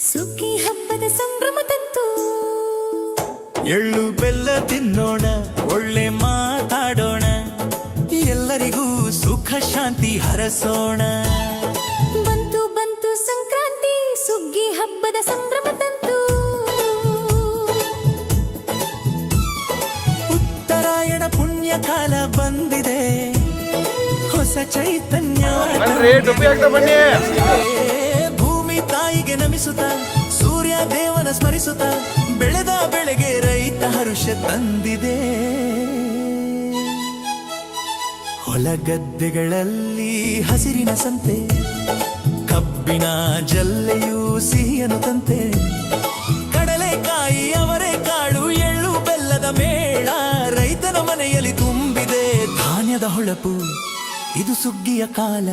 ಸುಗ್ಗಿ ಹಬ್ಬದ ಸಂಭ್ರಮ ತಂತು ಎಳ್ಳು ಬೆಲ್ಲ ತಿನ್ನೋಣ ಒಳ್ಳೆ ಮಾತಾಡೋಣ ಎಲ್ಲರಿಗೂ ಸುಖ ಶಾಂತಿ ಹರಸೋಣ. ಬಂತು ಬಂತು ಸಂಕ್ರಾಂತಿ ಸುಗ್ಗಿ ಹಬ್ಬದ ಸಂಭ್ರಮ ತಂತು ಉತ್ತರಾಯಣ ಪುಣ್ಯ ಕಾಲ ಬಂದಿದೆ ಹೊಸ ಚೈತನ್ಯ ಭೂಮಿ ತಾಯಿಗೆ ನಮಿಸುತ್ತ, ಸೂರ್ಯ ದೇವನ ಸ್ಮರಿಸುತ್ತ, ಬೆಳೆದ ಬೆಳೆಗೆ ರೈತ ಹರುಷ ತಂದಿದೆ. ಹೊಲಗದ್ದೆಗಳಲ್ಲಿ ಹಸಿರಿನ ಸಂತೆ, ಕಬ್ಬಿನ ಜಲ್ಲೆಯೂ ಸಿಹಿಯನು ತಂತೆ. ಕಡಲೆಕಾಯಿ ಅವರೆಕಾಳು ಎಳ್ಳು ಬೆಲ್ಲದ ಮೇಳ ರೈತನ ಮನೆಯಲ್ಲಿ ತುಂಬಿದೆ. ಧಾನ್ಯದ ಹೊಳಪು, ಇದು ಸುಗ್ಗಿಯ ಕಾಲ.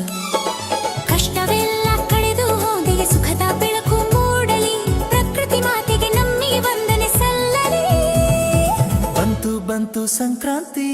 ಸಂಕ್ರಾಂತಿ.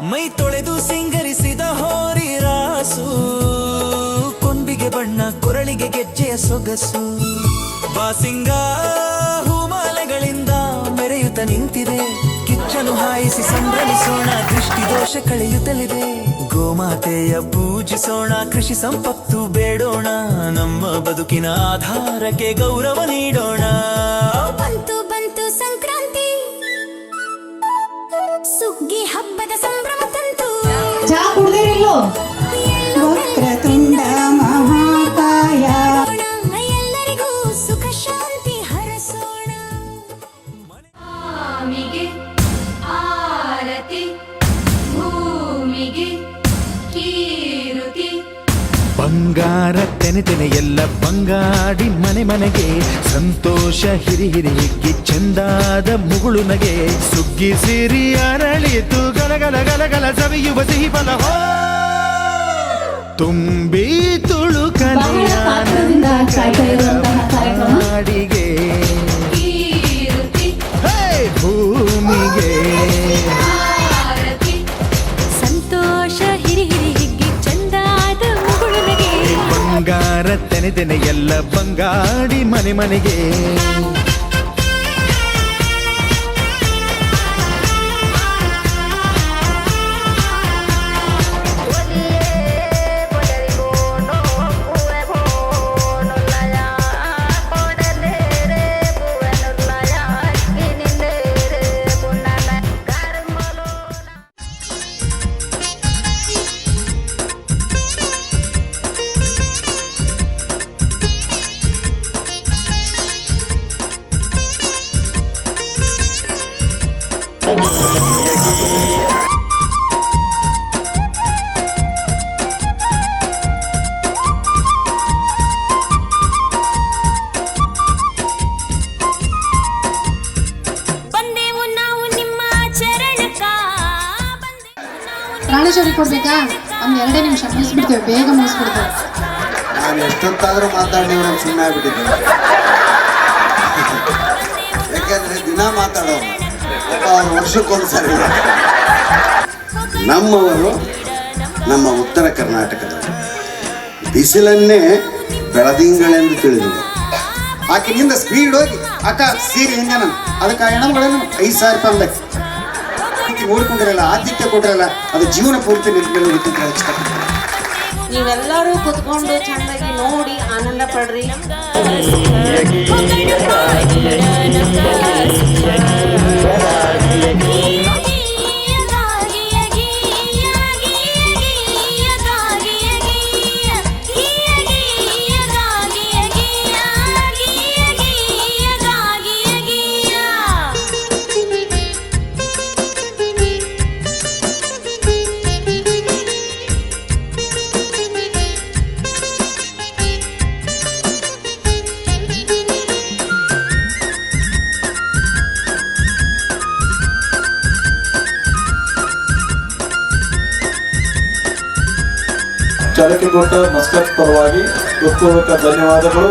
ಮೈ ತೊಳೆದು ಸಿಂಗರಿಸಿದ ಹೋರಿ ರಾಸು. ಕೊಂಬಿಗೆ ಬಣ್ಣ, ಕೊರಳಿಗೆ ಗೆಜ್ಜೆಯ ಸೊಗಸು. ಬಾಸಿಂಗ ಹೂಮಾಲೆಗಳಿಂದ ಮೆರೆಯುತ್ತ ನಿಂತಿದೆ. ಕಿಚ್ಚನು ಹಾಯಿಸಿ ಸಂಭ್ರಮಿಸೋಣ, ದೃಷ್ಟಿ ದೋಷ ಕಳೆಯುತ್ತಲಿದೆ ಗೋಮಾತೆಯ ಪೂಜಿಸೋಣ, ಕೃಷಿ ಸಂಪತ್ತು ಬೇಡೋಣ. ನಮ್ಮ ಬದುಕಿನ ಆಧಾರಕ್ಕೆ ಗೌರವ ನೀಡೋಣ. ಸುಗ್ಗಿ ಹಬ್ಬದ ಸಂಭ್ರಮ ತಂತು ಚಾ ಕುಡ್ದಿರಿಲ್ಲೋ ವಕ್ರತುಂಡ ಮಹಾಕಾಯ. ಎಲ್ಲರಿಗೂ ಸುಖ ಶಾಂತಿ ಹರಸೋಣ. ತೆನೆ ಎಲ್ಲ ಬಂಗಾಡಿ ಮನೆ ಮನೆಗೆ, ಸಂತೋಷ ಹಿರಿ ಹಿರಿ ಚಂದಾದ ಮುಗುಳು ನಗೆ. ಸುಗ್ಗಿ ಸಿರಿ ಅರಳಿತು ಗಲಗಲ ಗಲಗಲ ಸವಿಯುವ ಸಿಹಿ ಫಲ ಹೋ. ತುಂಬಿ ತೆನೆ ಎಲ್ಲ ಬಂಗಾಡಿ ಮನೆ ಮನೆಗೆ. ನಾವು ಪ್ರಾಣೇಶ್ವರಿ ಕೊಡ್ಬೇಕಾ? ಒಂದು ಎರಡೇ ನಿಮಿಷ, ಮುಗಿಸ್ಬಿಡ್ತೇವೆ, ಬೇಗ ಮುಗಿಸ್ಬಿಡ್ತೇವೆ. ನಾನು ಎಷ್ಟೊತ್ತಾದರೂ ಮಾತಾಡಿ ನಾನು ಸುಮ್ಮನೆ ಆಗ್ಬಿಟ್ಟಿದ್ದೆ ಯಾಕಂದ್ರೆ ದಿನ ಮಾತಾಡೋರು ಅವ್ರು ವರ್ಷಕ್ಕೊಂದ್ಸರಿ ನಮ್ಮವರು ನಮ್ಮ ಉತ್ತರ ಕರ್ನಾಟಕದ ಬಿಸಿಲನ್ನೇ ಬೆಳದಿಂಗಳೆಂದು ತಿಳಿದರು ಆಕಿನಿಂದ ಸ್ಪೀಡ್ ಹೋಗಿ, ಅಕ್ಕ, ಸೀರೆ ಹಿಂಗೆ ನಾನು ಅದಕ್ಕೆ ಆ ಹೆಣ್ಮಗಳನ್ನು ಐದು ಸಾವಿರ ರೂಪಾಯಿ ನೋಡ್ಕೊಂಡಿರಲ್ಲ ಆತಿಥ್ಯ ಕೊಟ್ಟಿರಲ್ಲ ಅದು ಜೀವನ ಪೂರ್ತಿ ನಿಂತ್ಕೊಳ್ಳೋದಕ್ಕೆ ನೀವೆಲ್ಲರೂ ಕುತ್ಕೊಂಡು ಚೆನ್ನಾಗಿ ನೋಡಿ ಆನಂದ ಪಡ್ರಿ. ಚಳಕಿಗುಡ್ಡ ಮಸ್ಕತ್ ಪರವಾಗಿ ಹೃತ್ಪೂರ್ವಕ ಧನ್ಯವಾದಗಳು